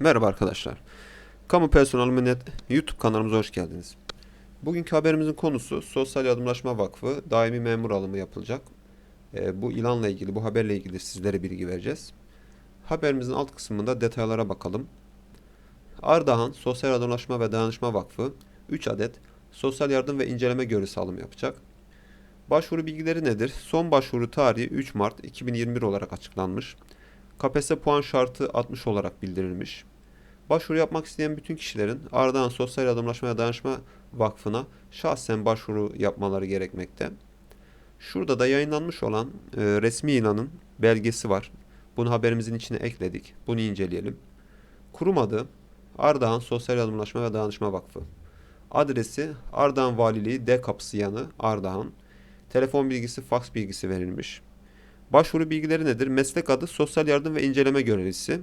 Merhaba arkadaşlar. Kamu Personel Minnet YouTube kanalımıza hoş geldiniz. Bugünkü haberimizin konusu Sosyal Yardımlaşma Vakfı daimi memur alımı yapılacak. Ee, bu ilanla ilgili, bu haberle ilgili sizlere bilgi vereceğiz. Haberimizin alt kısmında detaylara bakalım. Ardahan Sosyal Yardımlaşma ve Dayanışma Vakfı 3 adet sosyal yardım ve inceleme görevlisi alım yapacak. Başvuru bilgileri nedir? Son başvuru tarihi 3 Mart 2021 olarak açıklanmış. KPSS puan şartı 60 olarak bildirilmiş. Başvuru yapmak isteyen bütün kişilerin Ardahan Sosyal Yardımlaşma ve Dayanışma Vakfı'na şahsen başvuru yapmaları gerekmekte. Şurada da yayınlanmış olan e, resmi ilanın belgesi var. Bunu haberimizin içine ekledik. Bunu inceleyelim. Kurum adı Ardahan Sosyal Yardımlaşma ve Dayanışma Vakfı. Adresi Ardahan Valiliği D kapısı yanı Ardahan. Telefon bilgisi, faks bilgisi verilmiş. Başvuru bilgileri nedir? Meslek adı sosyal yardım ve inceleme görevlisi.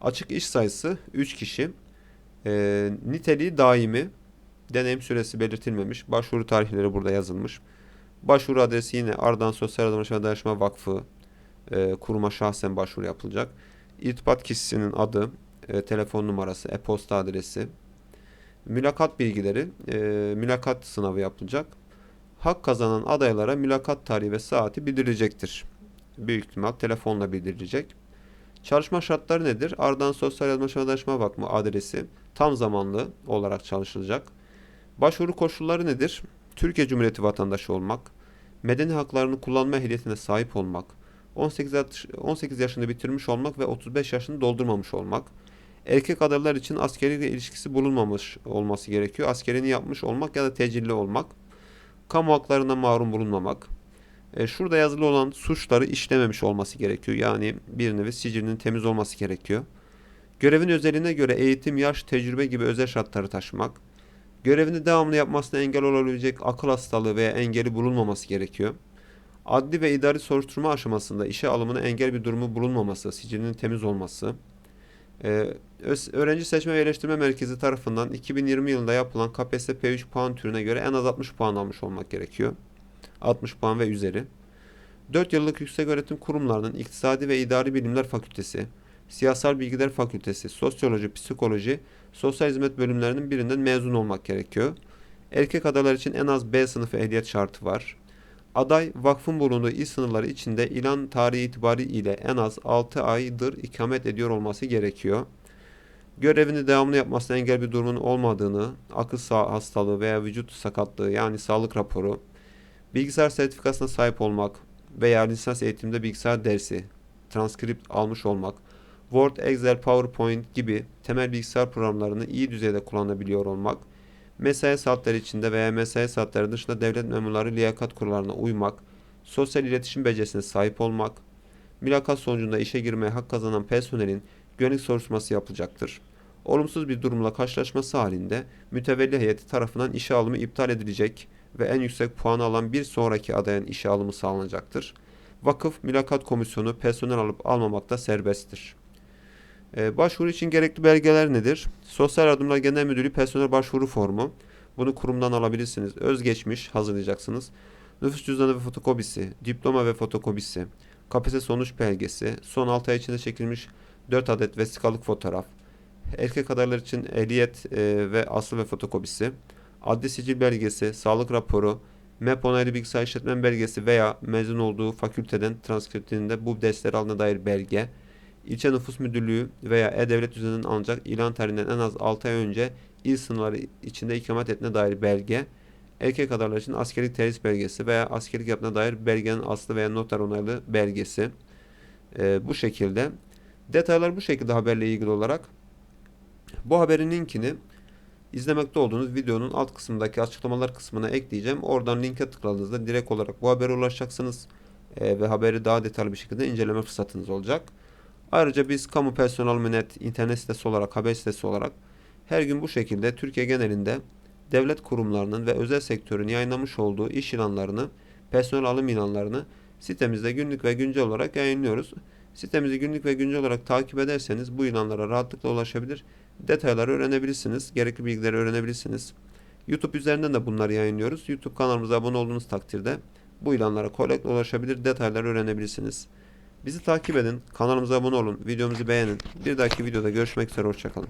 Açık iş sayısı 3 kişi. Ee, niteliği daimi. Deneyim süresi belirtilmemiş. Başvuru tarihleri burada yazılmış. Başvuru adresi yine Ardahan Sosyal ve Dayanışma Vakfı e, kuruma şahsen başvuru yapılacak. İrtibat kişisinin adı, e, telefon numarası, e-posta adresi, mülakat bilgileri, e, mülakat sınavı yapılacak. Hak kazanan adaylara mülakat tarihi ve saati bildirilecektir. Büyük ihtimal telefonla bildirilecek. Çalışma şartları nedir? Ardahan Sosyal Yardımlaşma ve Dayanışma Vakfı adresi tam zamanlı olarak çalışılacak. Başvuru koşulları nedir? Türkiye Cumhuriyeti vatandaşı olmak, medeni haklarını kullanma ehliyetine sahip olmak, 18, yaş- 18 yaşını bitirmiş olmak ve 35 yaşını doldurmamış olmak, erkek adaylar için askeriyle ilişkisi bulunmamış olması gerekiyor. Askerini yapmış olmak ya da tecilli olmak, kamu haklarına mahrum bulunmamak, e, şurada yazılı olan suçları işlememiş olması gerekiyor. Yani bir nevi sicilinin temiz olması gerekiyor. Görevin özelliğine göre eğitim, yaş, tecrübe gibi özel şartları taşımak. Görevini devamlı yapmasına engel olabilecek akıl hastalığı veya engeli bulunmaması gerekiyor. Adli ve idari soruşturma aşamasında işe alımına engel bir durumu bulunmaması, sicilinin temiz olması. E, Öz- Öğrenci Seçme ve Eleştirme Merkezi tarafından 2020 yılında yapılan KPSS P3 puan türüne göre en az 60 puan almış olmak gerekiyor. 60 puan ve üzeri. 4 yıllık yükseköğretim kurumlarının İktisadi ve İdari Bilimler Fakültesi, Siyasal Bilgiler Fakültesi, Sosyoloji, Psikoloji, Sosyal Hizmet bölümlerinin birinden mezun olmak gerekiyor. Erkek adaylar için en az B sınıfı ehliyet şartı var. Aday vakfın bulunduğu il sınırları içinde ilan tarihi itibariyle en az 6 aydır ikamet ediyor olması gerekiyor. Görevini devamlı yapmasına engel bir durumun olmadığını, akıl hastalığı veya vücut sakatlığı yani sağlık raporu, bilgisayar sertifikasına sahip olmak veya lisans eğitimde bilgisayar dersi, transkript almış olmak, Word, Excel, PowerPoint gibi temel bilgisayar programlarını iyi düzeyde kullanabiliyor olmak, mesai saatleri içinde veya mesai saatleri dışında devlet memurları liyakat kurallarına uymak, sosyal iletişim becerisine sahip olmak, mülakat sonucunda işe girmeye hak kazanan personelin güvenlik soruşturması yapılacaktır. Olumsuz bir durumla karşılaşması halinde mütevelli heyeti tarafından işe alımı iptal edilecek ve en yüksek puanı alan bir sonraki adayın işe alımı sağlanacaktır. Vakıf Mülakat Komisyonu personel alıp almamakta serbesttir. Ee, başvuru için gerekli belgeler nedir? Sosyal Yardımlar Genel Müdürlüğü personel başvuru formu. Bunu kurumdan alabilirsiniz. Özgeçmiş hazırlayacaksınız. Nüfus cüzdanı ve fotokopisi, diploma ve fotokopisi, KPSS sonuç belgesi, son 6 ay içinde çekilmiş 4 adet vesikalık fotoğraf, erkek adaylar için ehliyet e, ve asıl ve fotokopisi, adli sicil belgesi, sağlık raporu, MEP onaylı bilgisayar işletme belgesi veya mezun olduğu fakülteden transkriptinde bu dersleri aldığına dair belge, ilçe nüfus müdürlüğü veya e-devlet üzerinden alınacak ilan tarihinden en az 6 ay önce il sınırları içinde ikamet ettiğine dair belge, erkek adaylar için askerlik terhis belgesi veya askerlik yaptığına dair belgenin aslı veya noter onaylı belgesi. E, bu şekilde. Detaylar bu şekilde haberle ilgili olarak. Bu haberin linkini izlemekte olduğunuz videonun alt kısmındaki açıklamalar kısmına ekleyeceğim. Oradan linke tıkladığınızda direkt olarak bu habere ulaşacaksınız Ee, ve haberi daha detaylı bir şekilde inceleme fırsatınız olacak. Ayrıca biz Kamu Personel Münet internet sitesi olarak, haber sitesi olarak her gün bu şekilde Türkiye genelinde devlet kurumlarının ve özel sektörün yayınlamış olduğu iş ilanlarını, personel alım ilanlarını sitemizde günlük ve güncel olarak yayınlıyoruz. Sitemizi günlük ve güncel olarak takip ederseniz bu ilanlara rahatlıkla ulaşabilir, detayları öğrenebilirsiniz, gerekli bilgileri öğrenebilirsiniz. YouTube üzerinden de bunları yayınlıyoruz. YouTube kanalımıza abone olduğunuz takdirde bu ilanlara kolaylıkla ulaşabilir, detayları öğrenebilirsiniz. Bizi takip edin, kanalımıza abone olun, videomuzu beğenin. Bir dahaki videoda görüşmek üzere, hoşçakalın.